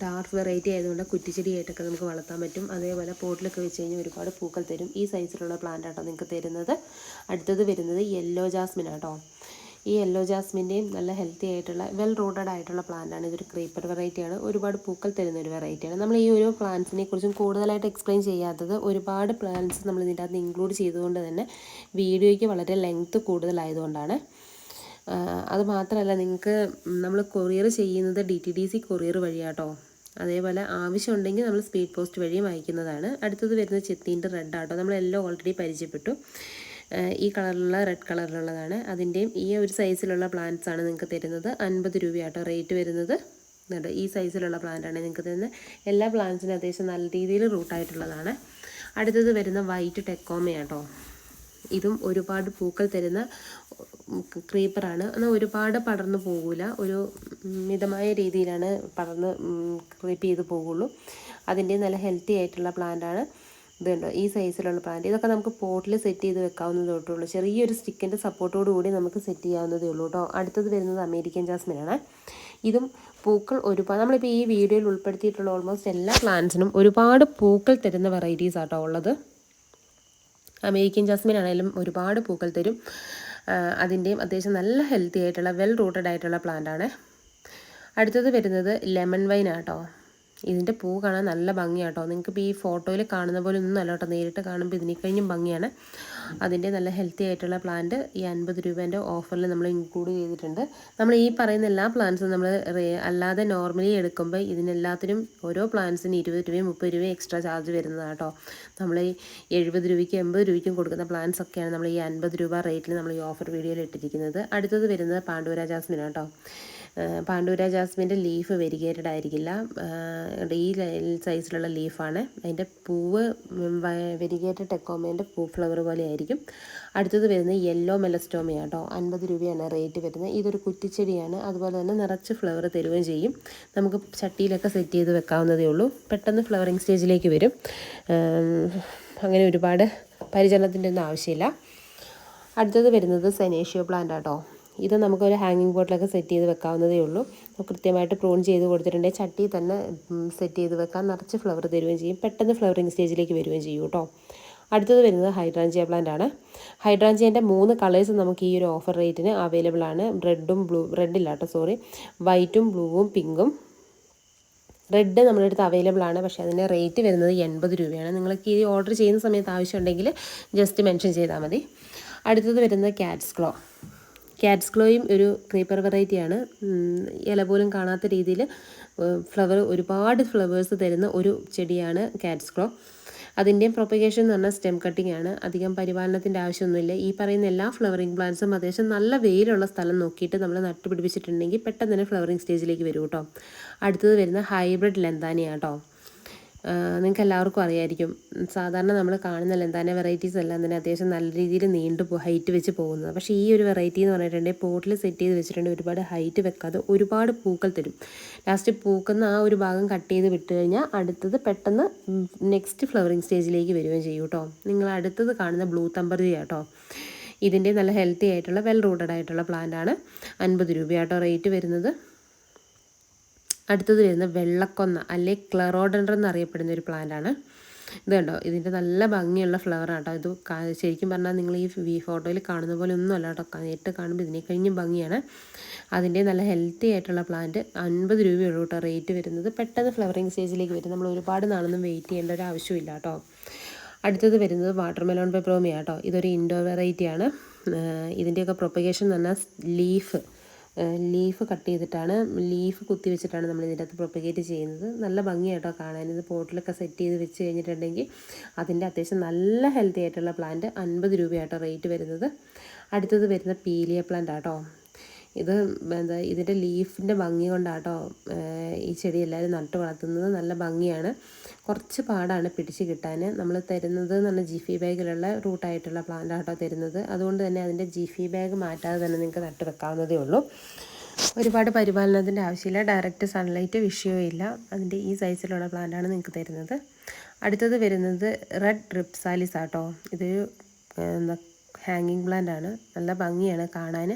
ഡാർക്ക് വെറൈറ്റി ആയതുകൊണ്ട് കുറ്റിച്ചെടിയായിട്ടൊക്കെ നമുക്ക് വളർത്താൻ പറ്റും. അതേപോലെ പോട്ടിലൊക്കെ വെച്ച് കഴിഞ്ഞാൽ ഒരുപാട് പൂക്കൾ തരും. ഈ സൈസിലുള്ള പ്ലാന്റ് ആട്ടോ നിങ്ങൾക്ക് തരുന്നത്. അടുത്തത് വരുന്നത് യെല്ലോ ജാസ്മിൻ ആട്ടോ. ഈ യെല്ലോ ജാസ്മിന്റെയും നല്ല ഹെൽത്തി ആയിട്ടുള്ള വെൽ റൂട്ടഡ് ആയിട്ടുള്ള പ്ലാന്റാണ് ഇതൊരു ക്രീപ്പർ വെറൈറ്റിയാണ് ഒരുപാട് പൂക്കൾ തരുന്ന ഒരു വെറൈറ്റിയാണ് നമ്മൾ ഈ ഒരു പ്ലാന്റ്സിനെ കുറിച്ചും കൂടുതലായിട്ട് എക്സ്പ്ലെയിൻ ചെയ്യാത്തത് ഒരുപാട് പ്ലാന്റ്സ് നമ്മൾ ഇതിന്റെ അകത്ത് ഇൻക്ലൂഡ് ചെയ്തുകൊണ്ട് തന്നെ വീഡിയോയ്ക്ക് വളരെ ലെങ്ത്ത് കൂടുതലായതുകൊണ്ടാണ്. ആഹ് അത് മാത്രമല്ല നിങ്ങൾക്ക് നമ്മൾ കൊറിയർ ചെയ്യുന്നത് D T D C courier വഴിയാട്ടോ. അതേപോലെ ആവശ്യമുണ്ടെങ്കിൽ നമ്മൾ സ്പീഡ് പോസ്റ്റ് വഴിയും അയക്കുന്നതാണ് അടുത്തത് വരുന്നത് ചെത്തീന്റെ റെഡ് ആട്ടോ നമ്മളെല്ലാം ഓൾറെഡി പരിചയപ്പെട്ടു. ഈ കളറിലുള്ള റെഡ് കളറിലുള്ളതാണ്. അതിന്റെയും ഈ ഒരു സൈസിലുള്ള പ്ലാന്റ്സ് ആണ് നിങ്ങൾക്ക് തരുന്നത്. അൻപത് രൂപയാട്ടോ റേറ്റ് വരുന്നത്. ഇതുണ്ട് ഈ സൈസിലുള്ള പ്ലാന്റാണ് നിങ്ങൾക്ക് തരുന്നത്. എല്ലാ പ്ലാന്റ്സിനും അത്യാവശ്യം നല്ല രീതിയിൽ റൂട്ടായിട്ടുള്ളതാണ് അടുത്തത് വരുന്ന വൈറ്റ് ടെക്കോമയാട്ടോ ഇതും ഒരുപാട് പൂക്കൾ തരുന്ന ക്രീപ്പറാണ് എന്നാൽ ഒരുപാട് പടർന്നു പോകില്ല ഒരു മിതമായ രീതിയിലാണ് പടർന്ന് ക്രീപ്പ് ചെയ്ത് പോകുള്ളൂ അതിന്റെ നല്ല ഹെൽത്തി ആയിട്ടുള്ള പ്ലാന്റാണ് ഇതുണ്ട് ഈ സൈസിലുള്ള പ്ലാന്റ് ഇതൊക്കെ നമുക്ക് പോട്ടിൽ സെറ്റ് ചെയ്ത് വെക്കാവുന്നതേ ഉള്ളൂ. ചെറിയൊരു സ്റ്റിക്കിന്റെ സപ്പോർട്ടോട് കൂടി നമുക്ക് സെറ്റ് ചെയ്യാവുന്നതേ ഉള്ളൂ കേട്ടോ അടുത്തത് വരുന്നത് അമേരിക്കൻ ജാസ്മിൻ ആണ്. ഇതും പൂക്കൾ ഒരുപാട് നമ്മളിപ്പോൾ ഈ വീഡിയോയിൽ ഉൾപ്പെടുത്തിയിട്ടുള്ള ഓൾമോസ്റ്റ് എല്ലാ പ്ലാന്റ്സിനും ഒരുപാട് പൂക്കൾ തരുന്ന വെറൈറ്റീസ് ആട്ടോ ഉള്ളത്. അമേരിക്കൻ ജാസ്മിൻ ആണെങ്കിലും ഒരുപാട് പൂക്കൾ തരും. അതിന്റെയും അത്യാവശ്യം നല്ല ഹെൽത്തി ആയിട്ടുള്ള വെൽ റൂട്ടഡ് ആയിട്ടുള്ള പ്ലാന്റ് ആണ്. അടുത്തത് വരുന്നത് ലെമൺ വൈൻ ആട്ടോ ഇതിന്റെ പൂ കാണാൻ നല്ല ഭംഗിയാട്ടോ നിങ്ങൾക്ക് ഈ ഫോട്ടോയിൽ കാണുന്ന പോലെ ഒന്നും അല്ല കേട്ടോ നേരിട്ട് കാണുമ്പോൾ ഇതിനേക്കഴിഞ്ഞും ഭംഗിയാണ്. അതിന്റെ നല്ല ഹെൽത്തി ആയിട്ടുള്ള പ്ലാന്റ് ഈ അൻപത് രൂപേന്റെ ഓഫറിൽ നമ്മൾ ഇൻക്ലൂഡ് ചെയ്തിട്ടുണ്ട്. നമ്മൾ ഈ പറയുന്ന എല്ലാ പ്ലാന്റ്സും നമ്മൾ അല്ലാതെ നോർമലി എടുക്കുമ്പോൾ ഇതിനെല്ലാത്തിനും ഓരോ പ്ലാന്റ്സിന് ഇരുപത് രൂപയും മുപ്പത് രൂപയും എക്സ്ട്രാ ചാർജ് വരുന്നതാണ് കേട്ടോ നമ്മൾ ഈ എഴുപത് രൂപയ്ക്കും എൺപത് രൂപയ്ക്കും കൊടുക്കുന്ന പ്ലാന്റ്സ് ഒക്കെയാണ് നമ്മൾ ഈ അൻപത് രൂപ റേറ്റിൽ നമ്മൾ ഈ ഓഫർ വീഡിയോയിൽ ഇട്ടിരിക്കുന്നത്. അടുത്തത് വരുന്നത് പാണ്ഡുവരാജാസ്മിനാണ് കേട്ടോ പാണ്ഡുവര ജാസ്മിന്റെ ലീഫ് വെരിഗേറ്റഡ് ആയിരിക്കില്ല. ഈ സൈസിലുള്ള ലീഫാണ് അതിന്റെ പൂവ് വെരിഗേറ്റഡ് ടെക്കോമേന്റെ പൂ ഫ്ലവർ പോലെ ആയിരിക്കും. അടുത്തത് വരുന്നത് യെല്ലോ മെലസ്റ്റോമിയ കേട്ടോ അൻപത് രൂപയാണ് റേറ്റ് വരുന്നത്. ഇതൊരു കുറ്റിച്ചെടിയാണ്. അതുപോലെ തന്നെ നിറച്ച് ഫ്ലവർ തരുകയും ചെയ്യും. നമുക്ക് ചട്ടിയിലൊക്കെ സെറ്റ് ചെയ്ത് വെക്കാവുന്നതേ ഉള്ളൂ. പെട്ടെന്ന് ഫ്ലവറിങ് സ്റ്റേജിലേക്ക് വരും. അങ്ങനെ ഒരുപാട് പരിചരണത്തിന്റെ ഒന്നും ആവശ്യമില്ല. അടുത്തത് വരുന്നത് സെനേഷ്യോ പ്ലാന്റ് ആട്ടോ. ഇത് നമുക്കൊരു ഹാങ്ങിങ് ബോട്ടിലൊക്കെ സെറ്റ് ചെയ്ത് വെക്കാവുന്നതേ ഉള്ളൂ. കൃത്യമായിട്ട് പ്രൂൺ ചെയ്ത് കൊടുത്തിട്ടുണ്ടെങ്കിൽ ചട്ടി തന്നെ സെറ്റ് ചെയ്ത് വെക്കാൻ നിറച്ച് ഫ്ലവർ തരുകയും ചെയ്യും. പെട്ടെന്ന് ഫ്ലവറിങ് സ്റ്റേജിലേക്ക് വരികയും ചെയ്യും കേട്ടോ. അടുത്തത് വരുന്നത് ഹൈഡ്രാഞ്ചിയ പ്ലാന്റ് ആണ്. ഹൈഡ്രാഞ്ചിയന്റെ മൂന്ന് കളേഴ്സ് നമുക്ക് ഈ ഒരു ഓഫർ റേറ്റിന് അവൈലബിൾ ആണ്. റെഡും ബ്ലൂ റെഡില്ല കേട്ടോ സോറി വൈറ്റും ബ്ലൂവും പിങ്കും റെഡ് നമ്മുടെ അടുത്ത് അവൈലബിൾ ആണ്. പക്ഷേ അതിന്റെ റേറ്റ് വരുന്നത് എൺപത് രൂപയാണ്. നിങ്ങൾക്ക് ഈ ഓർഡർ ചെയ്യുന്ന സമയത്ത് ആവശ്യമുണ്ടെങ്കിൽ ജസ്റ്റ് മെൻഷൻ ചെയ്താൽ മതി. അടുത്തത് വരുന്നത് ക്യാറ്റ്സ് ക്ലോ ക്യാറ്റ്സ് ഗ്ലോയും ഒരു ക്രീപ്പർ വെറൈറ്റിയാണ് ഇല പോലും കാണാത്ത രീതിയിൽ ഫ്ലവർ ഒരുപാട് ഫ്ലവേഴ്സ് തരുന്ന ഒരു ചെടിയാണ് ക്യാറ്റ്സ് ഗ്ലോ അതിന്റെയും പ്രൊപ്പഗേഷൻ എന്ന് പറഞ്ഞാൽ സ്റ്റെം കട്ടിംഗ് ആണ്. അധികം പരിപാലനത്തിന്റെ ആവശ്യമൊന്നുമില്ല. ഈ പറയുന്ന എല്ലാ ഫ്ലവറിങ് പ്ലാന്റ്സും അത്യാവശ്യം നല്ല വെയിലുള്ള സ്ഥലം നോക്കിയിട്ട് നമ്മൾ നട്ടുപിടിപ്പിച്ചിട്ടുണ്ടെങ്കിൽ പെട്ടെന്ന് തന്നെ ഫ്ലവറിങ് സ്റ്റേജിലേക്ക് വരും കേട്ടോ അടുത്തത് വരുന്ന ഹൈബ്രിഡ് ലെന്താനിയാണ് കേട്ടോ നിങ്ങൾക്ക് എല്ലാവർക്കും അറിയായിരിക്കും. സാധാരണ നമ്മൾ കാണുന്ന ലെന്താന വെറൈറ്റീസ് എല്ലാം തന്നെ അത്യാവശ്യം നല്ല രീതിയിൽ നീണ്ടു ഹൈറ്റ് വെച്ച് പോകുന്നത്. പക്ഷേ ഈ ഒരു വെറൈറ്റി എന്ന് പറഞ്ഞിട്ടുണ്ടെങ്കിൽ പോട്ടിൽ സെറ്റ് ചെയ്ത് വെച്ചിട്ടുണ്ടെങ്കിൽ ഒരുപാട് ഹൈറ്റ് വെക്കാതെ ഒരുപാട് പൂക്കൾ തരും. ലാസ്റ്റ് പൂക്കുന്ന ആ ഒരു ഭാഗം കട്ട് ചെയ്ത് വിട്ട് കഴിഞ്ഞാൽ അടുത്തത് പെട്ടെന്ന് നെക്സ്റ്റ് ഫ്ലവറിങ് സ്റ്റേജിലേക്ക് വരികയും ചെയ്യും കേട്ടോ. നിങ്ങൾ അടുത്തത് കാണുന്ന ബ്ലൂ തമ്പർജി കേട്ടോ. ഇതിന്റെ നല്ല ഹെൽത്തി ആയിട്ടുള്ള വെൽ റൂട്ടഡ് ആയിട്ടുള്ള പ്ലാന്റ് ആണ്. അൻപത് രൂപയാട്ടോ റേറ്റ് വരുന്നത്. അടുത്തത് വരുന്ന വെള്ളക്കൊന്ന അല്ലെ ക്ലറോഡൻഡർ എന്നറിയപ്പെടുന്ന ഒരു പ്ലാന്റാണ് ഇത് കണ്ടോ? ഇതിന്റെ നല്ല ഭംഗിയുള്ള ഫ്ലവറാണ് കേട്ടോ. ഇത് ശരിക്കും പറഞ്ഞാൽ നിങ്ങൾ ഈ വി ഫോട്ടോയിൽ കാണുന്ന പോലെ ഒന്നും അല്ല കേട്ടോ നേരിട്ട് കാണുമ്പോൾ ഇതിനെ കഴിഞ്ഞും ഭംഗിയാണ്. അതിന്റെ നല്ല ഹെൽത്തി ആയിട്ടുള്ള പ്ലാന്റ് അൻപത് രൂപയുള്ളൂ കേട്ടോ റേറ്റ് വരുന്നത്. പെട്ടെന്ന് ഫ്ലവറിങ് സ്റ്റേജിലേക്ക് വരും. നമ്മൾ ഒരുപാട് നാളൊന്നും വെയിറ്റ് ചെയ്യേണ്ട ഒരു ആവശ്യമില്ല കേട്ടോ. അടുത്തത് വരുന്നത് വാട്ടർ മെലോൺ പെപ്രോമിയ കേട്ടോ. ഇതൊരു ഇൻഡോർ വെറൈറ്റിയാണ് ഇതിന്റെയൊക്കെ പ്രൊപ്പഗേഷൻ എന്ന് പറഞ്ഞാൽ ലീഫ് ലീഫ് കട്ട് ചെയ്തിട്ടാണ് ലീഫ് കുത്തി വെച്ചിട്ടാണ് നമ്മൾ ഇതിന്റെ അകത്ത് പ്രൊപ്പഗേറ്റ് ചെയ്യുന്നത്. നല്ല ഭംഗിയായിട്ടോ കാണാൻ. ഇത് പോട്ടിലൊക്കെ സെറ്റ് ചെയ്ത് വെച്ച് കഴിഞ്ഞിട്ടുണ്ടെങ്കിൽ അതിന്റെ അത്യാവശ്യം നല്ല ഹെൽത്തി ആയിട്ടുള്ള പ്ലാന്റ് അൻപത് രൂപയായിട്ടോ റേറ്റ് വരുന്നത്. അടുത്തത് വരുന്ന പീലിയ പ്ലാന്റ് ആട്ടോ ഇത് എന്താ ഇതിന്റെ ലീഫിന്റെ ഭംഗി കൊണ്ടാട്ടോ ഈ ചെടി എല്ലാവരും നട്ട് വളർത്തുന്നത്. നല്ല ഭംഗിയാണ്. കുറച്ച് പാടാണ് പിടിച്ച് കിട്ടാൻ. നമ്മൾ തരുന്നത് പറഞ്ഞാൽ ജിഫി ബാഗിലുള്ള റൂട്ടായിട്ടുള്ള പ്ലാന്റ് ആട്ടോ തരുന്നത്. അതുകൊണ്ട് തന്നെ അതിന്റെ ജിഫി ബാഗ് മാറ്റാതെ തന്നെ നിങ്ങൾക്ക് നട്ട് വെക്കാവുന്നതേ ഉള്ളൂ. ഒരുപാട് പരിപാലനത്തിന്റെ ആവശ്യമില്ല. ഡയറക്റ്റ് സൺലൈറ്റ് വിഷയവും അതിന്റെ ഈ സൈസിലുള്ള പ്ലാന്റാണ് നിങ്ങൾക്ക് തരുന്നത്. അടുത്തത് വരുന്നത് റെഡ് റിപ്സാലിസ് ആട്ടോ ഇതൊരു ഹാങ്ങിങ് പ്ലാന്റ് ആണ്. നല്ല ഭംഗിയാണ് കാണാൻ.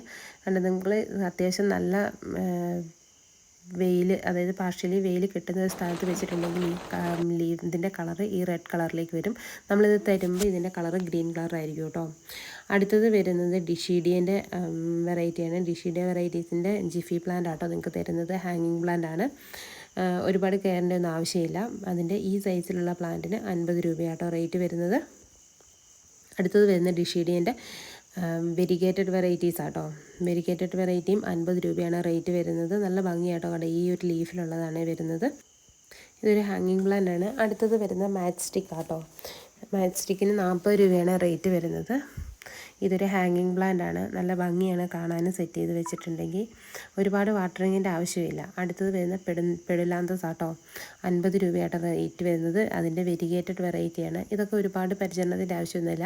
കണ്ട് നിങ്ങൾ അത്യാവശ്യം നല്ല വെയിൽ അതായത് പാർഷ്യലി വെയിൽ കിട്ടുന്ന ഒരു സ്ഥലത്ത് വെച്ചിട്ടുണ്ടെങ്കിൽ ഈ ഇതിന്റെ കളർ ഈ റെഡ് കളറിലേക്ക് വരും. നമ്മളിത് തരുമ്പോൾ ഇതിന്റെ കളർ ഗ്രീൻ കളർ ആയിരിക്കും കേട്ടോ. അടുത്തത് വരുന്നത് ഡിഷീഡിയന്റെ വെറൈറ്റിയാണ് ഡിഷീഡിയ വെറൈറ്റീസിന്റെ ജിഫി പ്ലാന്റ് ആട്ടോ നിങ്ങൾക്ക് തരുന്നത്. ഹാങ്ങിങ് പ്ലാന്റ് ആണ്. ഒരുപാട് കെയറിന്റെ ഒന്നും ആവശ്യമില്ല. അതിന്റെ ഈ സൈസിലുള്ള പ്ലാന്റിന് അൻപത് രൂപയാട്ടോ റേറ്റ് വരുന്നത്. അടുത്തത് വരുന്ന ഡിഷീഡിയന്റെ വെരിഗേറ്റഡ് വെറൈറ്റീസ് ആട്ടോ. വെരിഗേറ്റഡ് വെറൈറ്റിയും അൻപത് രൂപയാണ് റേറ്റ് വരുന്നത്. നല്ല ഭംഗിയാട്ടോ കട. ഈ ഒരു ലീഫിലുള്ളതാണ് വരുന്നത്. ഇതൊരു ഹാങ്ങിങ് പ്ലാന്റ് ആണ്. അടുത്തത് വരുന്ന മാച്ച് സ്റ്റിക്ക് ആട്ടോ. മാച്ച് സ്റ്റിക്കിന് നാൽപ്പത് രൂപയാണ് റേറ്റ് വരുന്നത്. ഇതൊരു ഹാങ്ങിങ് പ്ലാന്റ് ആണ്. നല്ല ഭംഗിയാണ് കാണാനും സെറ്റ് ചെയ്ത് വെച്ചിട്ടുണ്ടെങ്കിൽ. ഒരുപാട് വാട്ടറിങ്ങിന്റെ ആവശ്യമില്ല. അടുത്തത് വരുന്ന പെടു പെടുലാന്തസ് ആട്ടോ അൻപത് രൂപയായിട്ട് റേറ്റ് വരുന്നത്. അതിന്റെ വെരിഗേറ്റഡ് വെറൈറ്റിയാണ് ഇതൊക്കെ ഒരുപാട് പരിചരണത്തിന്റെ ആവശ്യമൊന്നുമില്ല.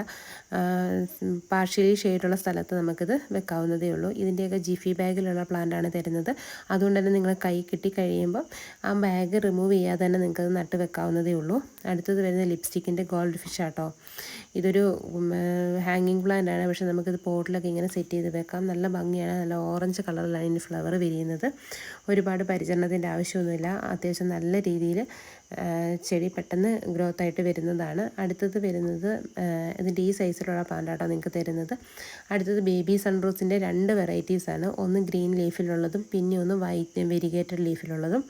പാർഷ്യലി ഷെയ്ഡുള്ള സ്ഥലത്ത് നമുക്കിത് വെക്കാവുന്നതേ ഉള്ളൂ. ഇതിന്റെയൊക്കെ ജിഫി ബാഗിലുള്ള പ്ലാന്റാണ് തരുന്നത്. അതുകൊണ്ട് തന്നെ നിങ്ങൾ കൈ കിട്ടി കഴിയുമ്പോൾ ആ ബാഗ് റിമൂവ് ചെയ്യാതെ തന്നെ നിങ്ങൾക്കത് നട്ട് വെക്കാവുന്നതേ ഉള്ളൂ. അടുത്തത് വരുന്ന ലിപ്സ്റ്റിക്കിന്റെ ഗോൾഡ് ഫിഷ് ആട്ടോ. ഇതൊരു ഹാങ്ങിങ് പ്ലാന്റ് ആണ്. പക്ഷേ നമുക്കിത് പോട്ടിലൊക്കെ ഇങ്ങനെ സെറ്റ് ചെയ്ത് വെക്കാം. നല്ല ഭംഗിയാണ്. നല്ല ഓറഞ്ച് കളറിലാണ് ഇതിന് ഫ്ലവർ വിരിയുന്നത്. ഒരുപാട് പരിചരണത്തിന്റെ ആവശ്യമൊന്നുമില്ല. അത്യാവശ്യം നല്ല രീതിയിൽ ചെടി പെട്ടെന്ന് ഗ്രോത്ത് ആയിട്ട് വരുന്നതാണ്. അടുത്തത് വരുന്നത് ഇതിന്റെ ഈ സൈസിലുള്ള പ്ലാന്റാട്ടോ നിങ്ങൾക്ക് തരുന്നത്. അടുത്തത് ബേബി സൺറോസിന്റെ രണ്ട് വെറൈറ്റീസാണ് ഒന്ന് ഗ്രീൻ ലീഫിലുള്ളതും പിന്നെ ഒന്ന് വൈറ്റ് വെരിഗേറ്റഡ് ലീഫിലുള്ളതും.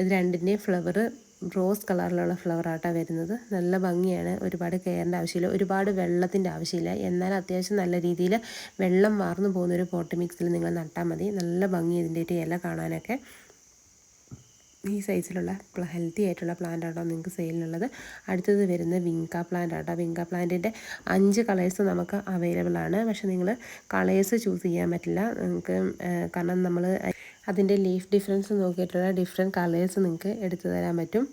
ഇത് രണ്ടിന്റെയും ഫ്ലവർ റോസ് കളറിലുള്ള ഫ്ലവർ ആട്ടാണ് വരുന്നത്. നല്ല ഭംഗിയാണ്. ഒരുപാട് കെയറിന്റെ ആവശ്യമില്ല. ഒരുപാട് വെള്ളത്തിന്റെ ആവശ്യമില്ല. എന്നാൽ അത്യാവശ്യം നല്ല രീതിയിൽ വെള്ളം മാർന്നു പോകുന്ന ഒരു പോട്ട് മിക്സിൽ നിങ്ങൾ നട്ടാൽ മതി. നല്ല ഭംഗി ഇതിന്റെ ഒരു ഇല കാണാനൊക്കെ. ഈ സൈസിലുള്ള ഹെൽത്തി ആയിട്ടുള്ള പ്ലാന്റ് ആട്ടോ നിങ്ങൾക്ക് സെയിലിനുള്ളത്. അടുത്തത് വരുന്ന വിങ്ക പ്ലാന്റ് ആട്ടോ വിങ്ക പ്ലാന്റിന്റെ അഞ്ച് കളേഴ്സ് നമുക്ക് അവൈലബിൾ ആണ് പക്ഷേ നിങ്ങൾ കളേഴ്സ് ചൂസ് ചെയ്യാൻ പറ്റില്ല. നിങ്ങൾക്ക് കാരണം നമ്മൾ അതിന്റെ ലീഫ് ഡിഫറൻസ് നോക്കിയിട്ടുള്ള ഡിഫറെന്റ് കളേഴ്സ് നിങ്ങൾക്ക് എടുത്തു തരാൻ പറ്റും.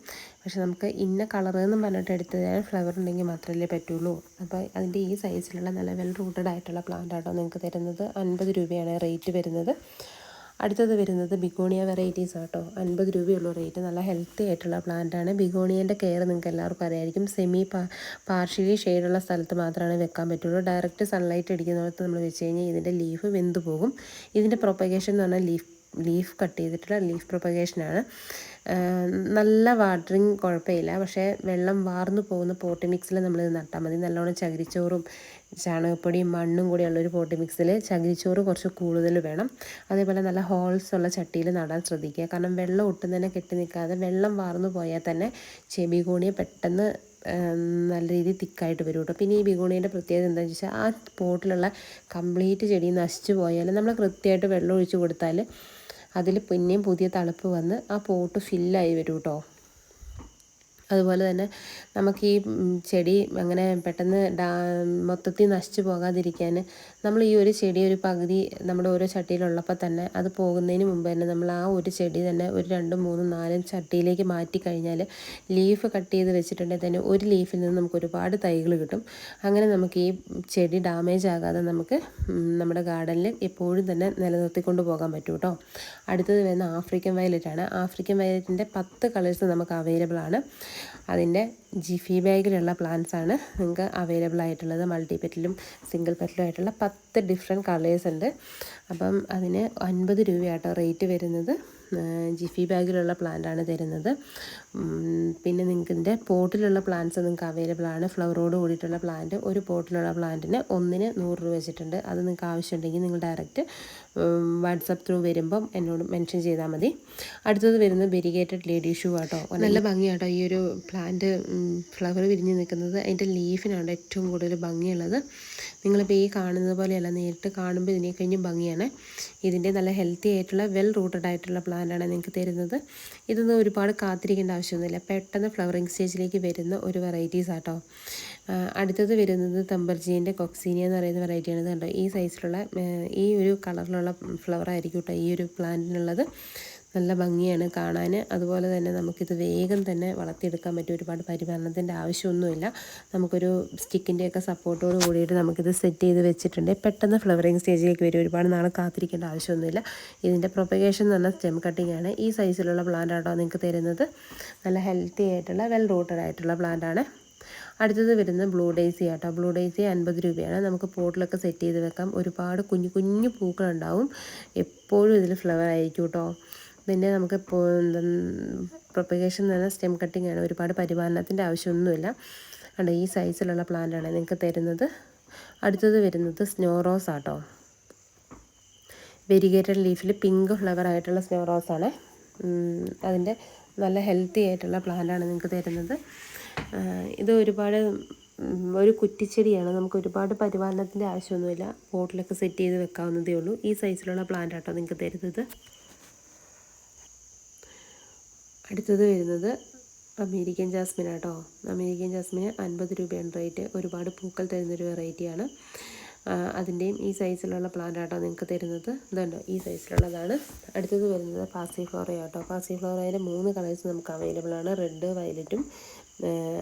പക്ഷെ നമുക്ക് ഇന്ന കളർ എന്ന് പറഞ്ഞിട്ട് എടുത്തു തരാൻ ഫ്ലവർ ഉണ്ടെങ്കിൽ മാത്രമല്ലേ പറ്റുള്ളൂ. അപ്പോൾ അതിന്റെ ഈ സൈസിലുള്ള നല്ല വെൽ റൂട്ടഡ് ആയിട്ടുള്ള പ്ലാന്റ് ആട്ടോ നിങ്ങൾക്ക് തരുന്നത്. അൻപത് രൂപയാണ് റേറ്റ് വരുന്നത്. അടുത്തത് വരുന്നത് ബിഗോണിയ വെറൈറ്റീസ് ആട്ടോ. അൻപത് രൂപയുള്ള റേറ്റ് നല്ല ഹെൽത്തി ആയിട്ടുള്ള പ്ലാന്റ് ആണ്. ബിഗോണിയന്റെ കെയർ നിങ്ങൾക്ക് എല്ലാവർക്കും അറിയായിരിക്കും. സെമി പാർഷ്യലി ഷെയ്ഡുള്ള സ്ഥലത്ത് മാത്രമാണ് വെക്കാൻ പറ്റുള്ളൂ. ഡയറക്റ്റ് സൺലൈറ്റ് അടിക്കുന്നിടത്ത് നമ്മൾ വെച്ച് കഴിഞ്ഞാൽ ഇതിന്റെ ലീഫ് വെന്തു പോകും. ഇതിന്റെ പ്രൊപ്പഗേഷൻ എന്ന് പറഞ്ഞാൽ ലീഫ് ലീഫ് കട്ട് ചെയ്തിട്ടുള്ള ലീഫ് പ്രൊപ്പഗേഷനാണ് നല്ല വാട്ടറിങ് കുഴപ്പമില്ല. പക്ഷേ വെള്ളം വാർന്നു പോകുന്ന പോട്ടി മിക്സിൽ നമ്മൾ നട്ടാൽ മതി. നല്ലോണം ചകിരിച്ചോറും ചാണകപ്പൊടിയും മണ്ണും കൂടിയുള്ളൊരു പോട്ടി മിക്സിൽ ചകിരിച്ചോറ് കുറച്ച് കൂടുതൽ വേണം. അതേപോലെ നല്ല ഹോൾസ് ഉള്ള ചട്ടിയിൽ നടാൻ ശ്രദ്ധിക്കുക. കാരണം വെള്ളം ഒട്ടും തന്നെ കെട്ടി നിൽക്കാതെ വെള്ളം വാർന്നു പോയാൽ തന്നെ ചെബി കോണിയെ പെട്ടെന്ന് നല്ല രീതിയിൽ തിക്കായിട്ട് വരും കേട്ടോ. പിന്നെ ഈ ബിഗോണിയുടെ പ്രത്യേകത എന്താണെന്ന് വെച്ചാൽ ആ പോട്ടിലുള്ള കംപ്ലീറ്റ് ചെടി നശിച്ചു പോയാൽ നമ്മൾ കൃത്യമായിട്ട് വെള്ളം ഒഴിച്ച് കൊടുത്താൽ അതിൽ പിന്നെയും പുതിയ തണുപ്പ് വന്ന് ആ പോട്ട് ഫില്ലായി വരും കേട്ടോ അതുപോലെ തന്നെ നമുക്ക് ഈ ചെടി അങ്ങനെ പെട്ടെന്ന് ഡാ മൊത്തത്തിൽ നശിച്ചു പോകാതിരിക്കാൻ നമ്മൾ ഈ ഒരു ചെടി ഒരു പകുതി നമ്മുടെ ഓരോ ചട്ടിയിലുള്ളപ്പോൾ തന്നെ അത് പോകുന്നതിന് മുമ്പ് തന്നെ നമ്മൾ ആ ഒരു ചെടി തന്നെ ഒരു രണ്ടും മൂന്നും നാലും ചട്ടിയിലേക്ക് മാറ്റി കഴിഞ്ഞാൽ ലീഫ് കട്ട് ചെയ്ത് വെച്ചിട്ടുണ്ടെങ്കിൽ തന്നെ ഒരു ലീഫിൽ നിന്ന് നമുക്ക് ഒരുപാട് തൈകൾ കിട്ടും. അങ്ങനെ നമുക്ക് ഈ ചെടി ഡാമേജ് ആകാതെ നമുക്ക് നമ്മുടെ ഗാർഡനിൽ എപ്പോഴും തന്നെ നിലനിർത്തിക്കൊണ്ട് പോകാൻ പറ്റും കേട്ടോ. അടുത്തത് വരുന്ന ആഫ്രിക്കൻ വയലറ്റ് ആണ് ആഫ്രിക്കൻ വയലറ്റിന്റെ പത്ത് കളേഴ്സ് നമുക്ക് അവൈലബിൾ ആണ്. അതിന്റെ ജിഫി ബാഗിലുള്ള പ്ലാന്റ്സ് ആണ് നിങ്ങൾക്ക് അവൈലബിൾ ആയിട്ടുള്ളത്. മൾട്ടി പെറ്റിലും സിംഗിൾ പെറ്റിലും ആയിട്ടുള്ള പത്ത് ഡിഫറെന്റ് കളേഴ്സ് ഉണ്ട്. അപ്പം അതിന് അൻപത് രൂപയാട്ടോ റേറ്റ് വരുന്നത്. ജിഫി ബാഗിലുള്ള പ്ലാന്റ് ആണ് തരുന്നത്. പിന്നെ നിങ്ങൾക്ക് ഇതിന്റെ പോട്ടിലുള്ള പ്ലാന്റ്സ് നിങ്ങൾക്ക് അവൈലബിൾ ആണ്. ഫ്ലവറോട് കൂടിയിട്ടുള്ള പ്ലാന്റ് ഒരു പോട്ടിലുള്ള പ്ലാന്റിന് ഒന്നിന് നൂറ് രൂപ വെച്ചിട്ടുണ്ട്. അത് നിങ്ങൾക്ക് ആവശ്യമുണ്ടെങ്കിൽ നിങ്ങൾ ഡയറക്റ്റ് വാട്സപ്പ് ത്രൂ വരുമ്പം എന്നോട് മെൻഷൻ ചെയ്താൽ മതി. അടുത്തത് വരുന്നത് വെരിഗേറ്റഡ് ലേഡി ഷൂ ആട്ടോ. നല്ല ഭംഗിയാട്ടോ ഈ ഒരു പ്ലാന്റ് ഫ്ലവർ വിരിഞ്ഞ് നിൽക്കുന്നത്. അതിന്റെ ലീഫിനാണ് ഏറ്റവും കൂടുതൽ ഭംഗിയുള്ളത്. നിങ്ങളിപ്പോൾ ഈ കാണുന്നത് പോലെയല്ല നേരിട്ട് കാണുമ്പോൾ ഇതിനെ കഴിഞ്ഞും ഭംഗിയാണ്. ഇതിന്റെ നല്ല ഹെൽത്തി ആയിട്ടുള്ള വെൽ റൂട്ടഡ് ആയിട്ടുള്ള പ്ലാന്റാണ് നിങ്ങൾക്ക് തരുന്നത്. ഇതൊന്നും ഒരുപാട് കാത്തിരിക്കേണ്ട ആവശ്യമൊന്നുമില്ല. പെട്ടെന്ന് ഫ്ലവറിങ് സ്റ്റേജിലേക്ക് വരുന്ന ഒരു വെറൈറ്റീസ് ആട്ടോ. അടുത്തത് വരുന്നത് തമ്പർജീന്റെ കൊക്സീനിയ എന്ന് പറയുന്ന വെറൈറ്റിയാണ് കണ്ടോ? ഈ സൈസിലുള്ള ഈ ഒരു കളറിലുള്ള ഫ്ലവർ ആയിരിക്കും കേട്ടോ ഈ ഒരു പ്ലാന്റിനുള്ളത് നല്ല ഭംഗിയാണ് കാണാൻ അതുപോലെ തന്നെ നമുക്കിത് വേഗം തന്നെ വളർത്തിയെടുക്കാൻ പറ്റും ഒരുപാട് പരിപാലനത്തിന്റെ ആവശ്യമൊന്നുമില്ല. നമുക്കൊരു സ്റ്റിക്കിന്റെയൊക്കെ സപ്പോർട്ടോട് കൂടിയിട്ട് നമുക്കിത് സെറ്റ് ചെയ്ത് വെച്ചിട്ടുണ്ട്. പെട്ടെന്ന് ഫ്ലവറിങ് സ്റ്റേജിലേക്ക് വരും. ഒരുപാട് നാൾ കാത്തിരിക്കേണ്ട ആവശ്യമൊന്നുമില്ല. ഇതിന്റെ പ്രൊപ്പഗേഷൻ എന്ന് പറഞ്ഞാൽ സ്റ്റെം കട്ടിംഗ് ആണ്. ഈ സൈസിലുള്ള പ്ലാന്റ് നിങ്ങൾക്ക് തരുന്നത്. നല്ല ഹെൽത്തി ആയിട്ടുള്ള വെൽ റൂട്ടഡ് ആയിട്ടുള്ള പ്ലാന്റ് ആണ്. അടുത്തത് വരുന്ന ബ്ലൂ ഡേസി ആട്ടോ. ബ്ലൂ ഡേസി അൻപത് രൂപയാണ്. നമുക്ക് പോട്ടിലൊക്കെ സെറ്റ് ചെയ്ത് വെക്കാം. ഒരുപാട് കുഞ്ഞു കുഞ്ഞു പൂക്കളുണ്ടാവും. എപ്പോഴും ഇതിൽ ഫ്ലവർ ആയിരിക്കും കേട്ടോ പിന്നെ നമുക്ക് പ്രൊപ്പഗേഷൻ എന്ന് പറഞ്ഞാൽ സ്റ്റെം കട്ടിംഗ് ആണ്. ഒരുപാട് പരിപാലനത്തിന്റെ ആവശ്യമൊന്നുമില്ല. കണ്ടോ ഈ സൈസിലുള്ള പ്ലാന്റാണ് നിങ്ങൾക്ക് തരുന്നത്. അടുത്തത് വരുന്നത് സ്നോ റോസ് ആട്ടോ. വെരിഗേറ്റഡ് ലീഫിൽ പിങ്ക് ഫ്ലവർ ആയിട്ടുള്ള സ്നോ റോസ് ആണ്. അതിന്റെ നല്ല ഹെൽത്തി ആയിട്ടുള്ള പ്ലാന്റാണ് നിങ്ങൾക്ക് തരുന്നത്. ഇത് ഒരുപാട് ഒരു കുറ്റിച്ചെടിയാണ്. നമുക്ക് ഒരുപാട് പരിപാലനത്തിന്റെ ആവശ്യമൊന്നുമില്ല. ബോട്ടിലൊക്കെ സെറ്റ് ചെയ്ത് വെക്കാവുന്നതേ ഉള്ളൂ. ഈ സൈസിലുള്ള പ്ലാന്റ് ആട്ടോ നിങ്ങൾക്ക് തരുന്നത്. അടുത്തത് വരുന്നത് അമേരിക്കൻ ജാസ്മിൻ ആട്ടോ. അമേരിക്കൻ ജാസ്മിന് അൻപത് രൂപയാണ് റേറ്റ്. ഒരുപാട് പൂക്കൾ തരുന്നൊരു വെറൈറ്റിയാണ്. അതിന്റെയും ഈ സൈസിലുള്ള പ്ലാന്റ് ആട്ടോ നിങ്ങൾക്ക് തരുന്നത്. ഇതുണ്ടോ ഈ സൈസിലുള്ളതാണ്. അടുത്തത് വരുന്നത് പാസി ഫ്ലോറ ആട്ടോ. പാസി ഫ്ലോറയിലെ മൂന്ന് കളേഴ്സ് നമുക്ക് അവൈലബിൾ ആണ് റെഡ് വയലറ്റും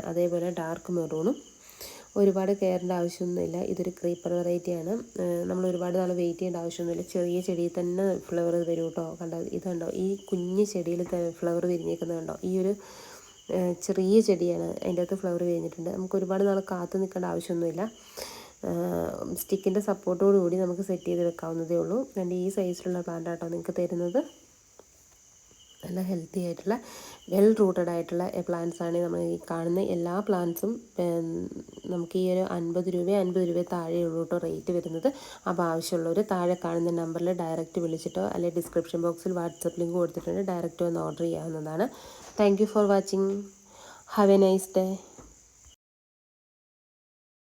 അതേപോലെ ഡാർക്ക് മെറൂണും. ഒരുപാട് കെയറിന്റെ ആവശ്യമൊന്നുമില്ല. ഇതൊരു ക്രീപ്പർ വെറൈറ്റിയാണ് നമ്മൾ ഒരുപാട് നാൾ വെയിറ്റ് ചെയ്യേണ്ട ആവശ്യമൊന്നുമില്ല. ചെറിയ ചെടിയിൽ തന്നെ ഫ്ലവർ വരും കേട്ടോ കണ്ടോ? ഇതുണ്ടോ ഈ കുഞ്ഞ് ചെടിയിൽ ഫ്ലവർ വിരിഞ്ഞേക്കുന്നത് കണ്ടോ? ഈ ഒരു ചെറിയ ചെടിയാണ്. അതിന്റെ അകത്ത് ഫ്ലവർ വിരിഞ്ഞിട്ടുണ്ട്. നമുക്ക് ഒരുപാട് നാൾ കാത്തു നിൽക്കേണ്ട ആവശ്യമൊന്നുമില്ല. സ്റ്റിക്കിന്റെ സപ്പോർട്ടോടു കൂടി നമുക്ക് സെറ്റ് ചെയ്ത് വെക്കാവുന്നതേ ഉള്ളൂ. എന്റെ ഈ സൈസിലുള്ള പ്ലാന്റ് ആട്ടോ നിങ്ങൾക്ക് തരുന്നത്. നല്ല ഹെൽത്തി ആയിട്ടുള്ള വെൽ റൂട്ടഡ് ആയിട്ടുള്ള പ്ലാന്റ്സ് ആണ് നമ്മൾ ഈ കാണുന്ന എല്ലാ പ്ലാന്റ്സും നമുക്ക് ഈ ഒരു അൻപത് രൂപ അൻപത് രൂപ താഴെയുള്ളൂ കേട്ടോ റേറ്റ് വരുന്നത്. അപ്പോൾ ആവശ്യമുള്ളവർ താഴെ കാണുന്ന നമ്പറിൽ ഡയറക്റ്റ് വിളിച്ചിട്ടോ അല്ലെങ്കിൽ ഡിസ്ക്രിപ്ഷൻ ബോക്സിൽ വാട്സപ്പ് ലിങ്ക് കൊടുത്തിട്ടുണ്ട്. ഡയറക്റ്റ് വന്ന് ഓർഡർ ചെയ്യാവുന്നതാണ്. Thank for watching have a nice day